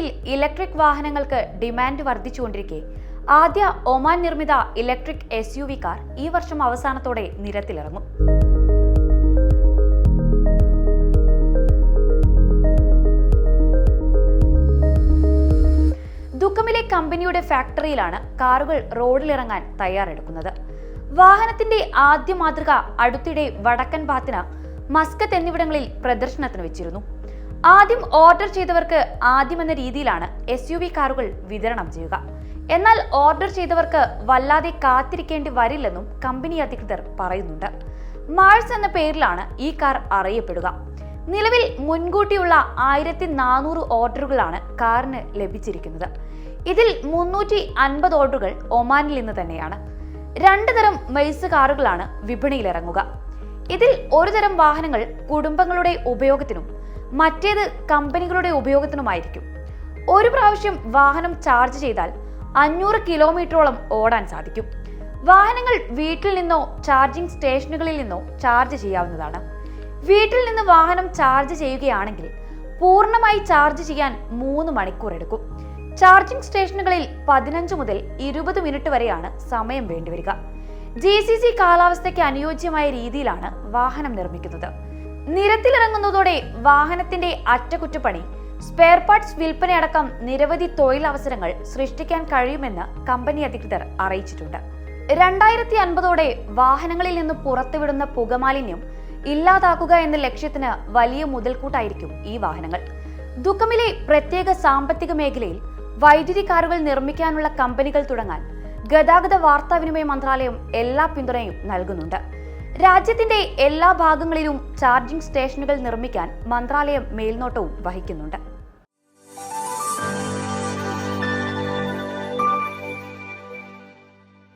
വിപണിയിൽ ഇലക്ട്രിക് വാഹനങ്ങൾക്ക് ഡിമാൻഡ് വർദ്ധിച്ചുകൊണ്ടിരിക്കെ. ആദ്യ ഒമാൻ നിർമ്മിത electric S U V car ഈ വർഷം അവസാനത്തോടെ നിരത്തിലിറങ്ങും. ദുഃഖമിലെ കമ്പനിയുടെ ഫാക്ടറിയിലാണ് കാറുകൾ റോഡിലിറങ്ങാൻ തയ്യാറെടുക്കുന്നത്. വാഹനത്തിന്റെ ആദ്യ മാതൃക അടുത്തിടെ വടക്കൻ ബാത്തിന മസ്കത്ത് എന്നിവിടങ്ങളിൽ പ്രദർശനത്തിന് വെച്ചിരുന്നു. ആദ്യം ഓർഡർ ചെയ്തവർക്ക് ആദ്യം എന്ന രീതിയിലാണ് എസ് യു വി കാറുകൾ വിതരണം ചെയ്യുക. എന്നാൽ ഓർഡർ ചെയ്തവർക്ക് വല്ലാതെ കാത്തിരിക്കേണ്ടി വരില്ലെന്നും കമ്പനി അധികൃതർ പറയുന്നുണ്ട്. മാഴ്സ് എന്ന പേരിലാണ് ഈ കാർ അറിയപ്പെടുക. നിലവിൽ മുൻകൂട്ടിയുള്ള ആയിരത്തി നാനൂറ് ഓർഡറുകളാണ് കാറിന് ലഭിച്ചിരിക്കുന്നത്. ഇതിൽ മുന്നൂറ്റി അൻപത് ഓർഡറുകൾ ഒമാനിൽ നിന്ന് തന്നെയാണ്. രണ്ട് തരം മെയ്സ് കാറുകളാണ് വിപണിയിലിറങ്ങുക. ഇതിൽ ഒരു തരം വാഹനങ്ങൾ കുടുംബങ്ങളുടെ ഉപയോഗത്തിനും മറ്റേത് കമ്പനികളുടെ ഉപയോഗത്തിനുമായിരിക്കും. ഒരു പ്രാവശ്യം വാഹനം ചാർജ് ചെയ്താൽ അഞ്ഞൂറ് കിലോമീറ്ററോളം ഓടാൻ സാധിക്കും. വാഹനങ്ങൾ വീട്ടിൽ നിന്നോ ചാർജിംഗ് സ്റ്റേഷനുകളിൽ നിന്നോ ചാർജ് ചെയ്യാവുന്നതാണ്. വീട്ടിൽ നിന്ന് വാഹനം ചാർജ് ചെയ്യുകയാണെങ്കിൽ പൂർണമായി ചാർജ് ചെയ്യാൻ മൂന്ന് മണിക്കൂർ എടുക്കും. ചാർജിംഗ് സ്റ്റേഷനുകളിൽ പതിനഞ്ച് മുതൽ ഇരുപത് മിനിറ്റ് വരെയാണ് സമയം വേണ്ടിവരിക. ജി സി സി കാലാവസ്ഥയ്ക്ക് അനുയോജ്യമായ രീതിയിലാണ് വാഹനം നിർമ്മിക്കുന്നത്. നിരത്തിലിറങ്ങുന്നതോടെ വാഹനത്തിന്റെ അറ്റകുറ്റപ്പണി സ്പെയർ പാർട്സ് വിൽപ്പനയടക്കം നിരവധി തൊഴിലവസരങ്ങൾ സൃഷ്ടിക്കാൻ കഴിയുമെന്ന് കമ്പനി അധികൃതർ അറിയിച്ചിട്ടുണ്ട്. രണ്ടായിരത്തി അൻപതോടെ വാഹനങ്ങളിൽ നിന്ന് പുറത്തുവിടുന്ന പുകമാലിന്യം ഇല്ലാതാക്കുക എന്ന ലക്ഷ്യത്തിന് വലിയ മുതൽക്കൂട്ടായിരിക്കും ഈ വാഹനങ്ങൾ. ദുഃഖമിലെ പ്രത്യേക സാമ്പത്തിക മേഖലയിൽ വൈദ്യുതി കാറുകൾ നിർമ്മിക്കാനുള്ള കമ്പനികൾ തുടങ്ങാൻ ഗതാഗത വാർത്താവിനിമയ മന്ത്രാലയം എല്ലാ പിന്തുണയും നൽകുന്നുണ്ട്. രാജ്യത്തിന്റെ എല്ലാ ഭാഗങ്ങളിലും ചാർജിംഗ് സ്റ്റേഷനുകൾ നിർമ്മിക്കാൻ മന്ത്രാലയം മേൽനോട്ടവും വഹിക്കുന്നുണ്ട്.